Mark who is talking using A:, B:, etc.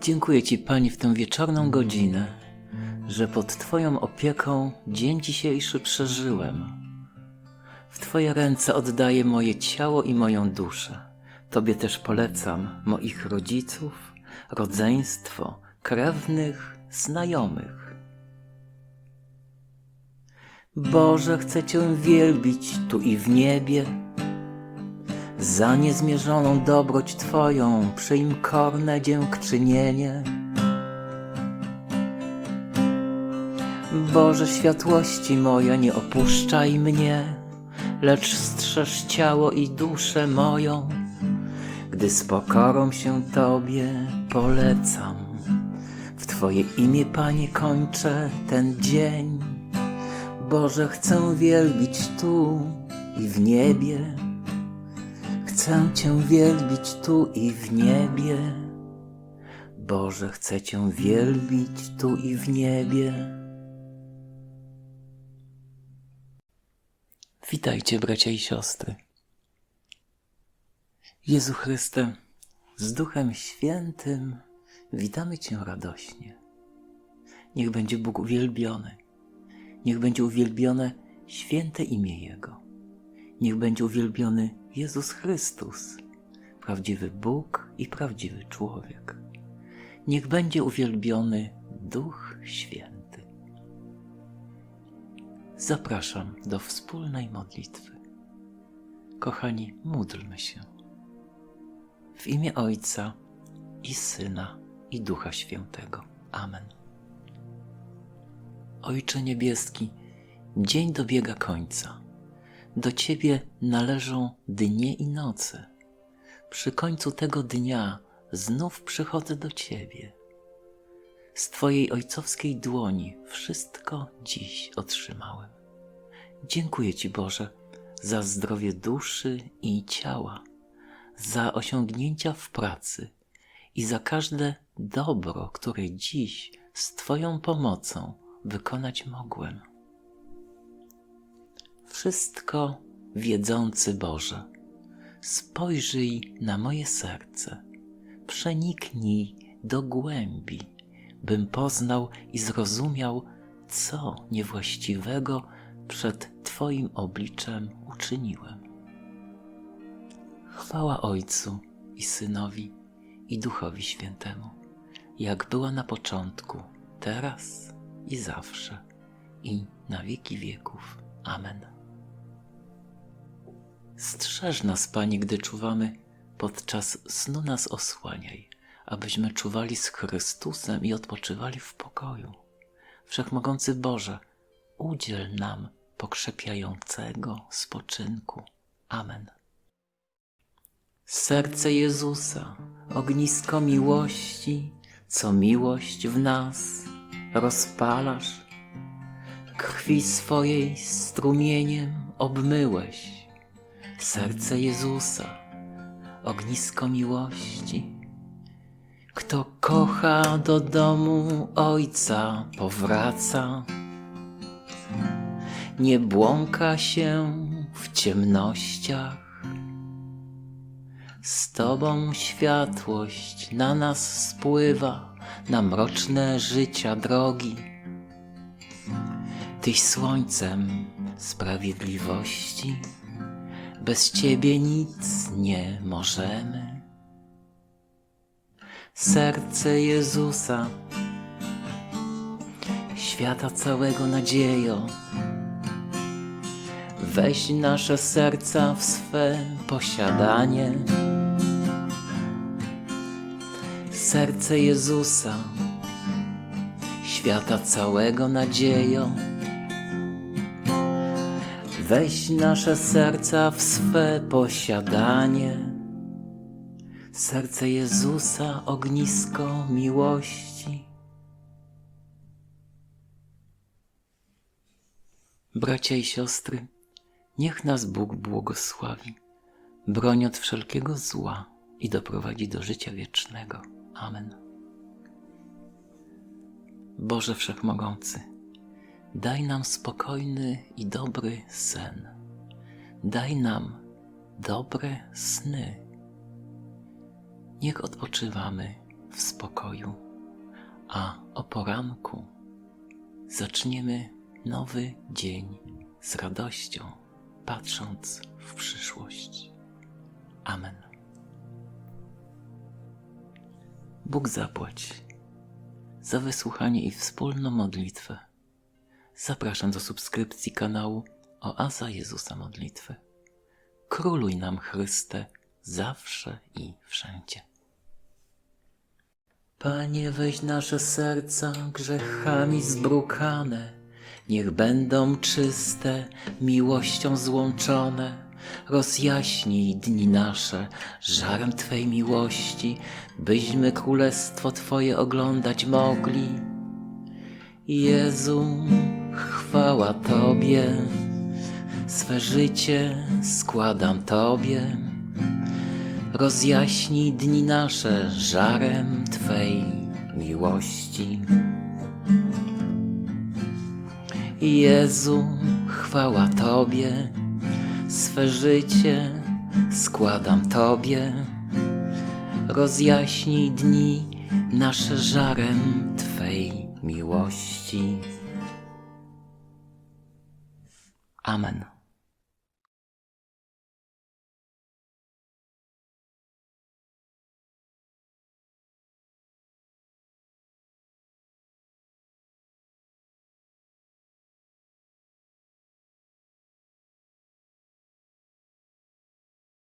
A: Dziękuję Ci, Pani, w tę wieczorną godzinę, że pod Twoją opieką dzień dzisiejszy przeżyłem. W Twoje ręce oddaję moje ciało i moją duszę. Tobie też polecam moich rodziców, rodzeństwo, krewnych, znajomych. Boże, chcę Cię wielbić tu i w niebie. Za niezmierzoną dobroć Twoją przyjm korne dziękczynienie. Boże światłości moja, nie opuszczaj mnie, lecz strzeż ciało i duszę moją, gdy z pokorą się Tobie polecam. W Twoje imię, Panie, kończę ten dzień. Boże, chcę wielbić tu i w niebie. Chcę Cię wielbić tu i w niebie. Boże, chcę Cię wielbić tu i w niebie. Witajcie, bracia i siostry. Jezu Chryste, z Duchem Świętym witamy Cię radośnie. Niech będzie Bóg uwielbiony. Niech będzie uwielbione święte imię Jego. Niech będzie uwielbiony Jezus Chrystus, prawdziwy Bóg i prawdziwy człowiek. Niech będzie uwielbiony Duch Święty. Zapraszam do wspólnej modlitwy. Kochani, módlmy się. W imię Ojca i Syna i Ducha Świętego. Amen. Ojcze Niebieski, dzień dobiega końca. Do Ciebie należą dnie i noce. Przy końcu tego dnia znów przychodzę do Ciebie. Z Twojej ojcowskiej dłoni wszystko dziś otrzymałem. Dziękuję Ci, Boże, za zdrowie duszy i ciała, za osiągnięcia w pracy i za każde dobro, które dziś z Twoją pomocą wykonać mogłem. Wszystko wiedzący Boże, spojrzyj na moje serce, przeniknij do głębi, bym poznał i zrozumiał, co niewłaściwego przed Twoim obliczem uczyniłem. Chwała Ojcu i Synowi i Duchowi Świętemu, jak była na początku, teraz i zawsze, i na wieki wieków. Amen. Strzeż nas, Panie, gdy czuwamy, podczas snu nas osłaniaj, abyśmy czuwali z Chrystusem i odpoczywali w pokoju. Wszechmogący Boże, udziel nam pokrzepiającego spoczynku. Amen. Serce Jezusa, ognisko miłości, co miłość w nas rozpalasz, krwi swojej strumieniem obmyłeś. Serce Jezusa, ognisko miłości. Kto kocha do domu Ojca powraca, nie błąka się w ciemnościach. Z Tobą światłość na nas spływa, na mroczne życia drogi. Tyś słońcem sprawiedliwości, bez Ciebie nic nie możemy. Serce Jezusa, świata całego nadzieją, weź nasze serca w swe posiadanie. Serce Jezusa, świata całego nadzieją, weź nasze serca w swe posiadanie. Serce Jezusa, ognisko miłości. Bracia i siostry, niech nas Bóg błogosławi, broń od wszelkiego zła i doprowadzi do życia wiecznego. Amen. Boże Wszechmogący, daj nam spokojny i dobry sen. Daj nam dobre sny. Niech odpoczywamy w spokoju, a o poranku zaczniemy nowy dzień z radością, patrząc w przyszłość. Amen. Bóg zapłać za wysłuchanie i wspólną modlitwę. Zapraszam do subskrypcji kanału Oaza Jezusa Modlitwy. Króluj nam Chryste zawsze i wszędzie. Panie, weź nasze serca grzechami zbrukane, niech będą czyste, miłością złączone. Rozjaśnij dni nasze żarem Twej miłości, byśmy królestwo Twoje oglądać mogli. Jezu, chwała Tobie, swe życie składam Tobie. Rozjaśnij dni nasze żarem Twej miłości. Jezu, chwała Tobie, swe życie składam Tobie. Rozjaśnij dni nasze żarem Twej miłości. Amen.